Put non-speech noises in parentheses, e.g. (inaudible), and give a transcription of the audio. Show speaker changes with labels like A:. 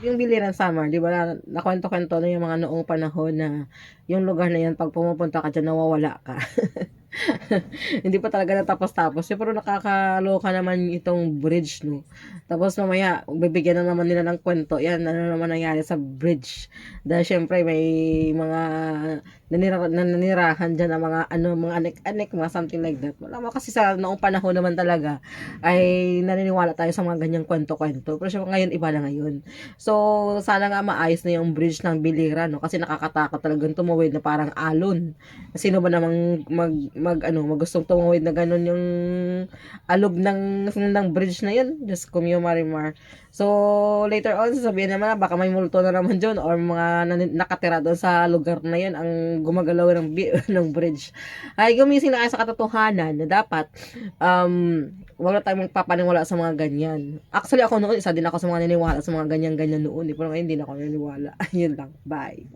A: Yung Biliran Summer, di ba, nakwento-kwento na yung mga noong panahon na yung lugar na yan, pag pumupunta ka dyan, nawawala ka. (laughs) (laughs) Hindi pa talaga natapos-tapos. Eh, Pero nakakaloka naman itong bridge, no? Tapos mamaya, bibigyan na naman nila ng kwento. Yan, ano naman nangyari sa bridge. Dahil syempre, may mga nanira, nanirahan dyan ng mga, ano, mga anek-anek, mga something like that. Wala mo kasi sa noong panahon naman talaga, ay naniniwala tayo sa mga ganyang kwento-kwento. Pero syempre, ngayon, iba na ngayon. So, sana nga maayos na yung bridge ng Bilira, no? Kasi nakakatakot talagang tumawid na parang alon. Sino ba namang mag, mag ano, magustong tumawid na ganun yung alog ng, ng bridge na yun? Just kumyo marimar. So, later on, sasabihin naman na baka may multo na naman dyan or mga nakatira doon sa lugar na yun ang gumagalaw ng, (laughs) ng bridge. Ay, gumising na kayo sa katotohanan na dapat um, wag na tayong magpapaniwala sa mga ganyan. Actually, ako noon, isa din ako sa mga naniniwala sa mga ganyan-ganyan noon. Eh, pero ngayon, hindi na ako naniniwala. (laughs) Yun lang. Bye.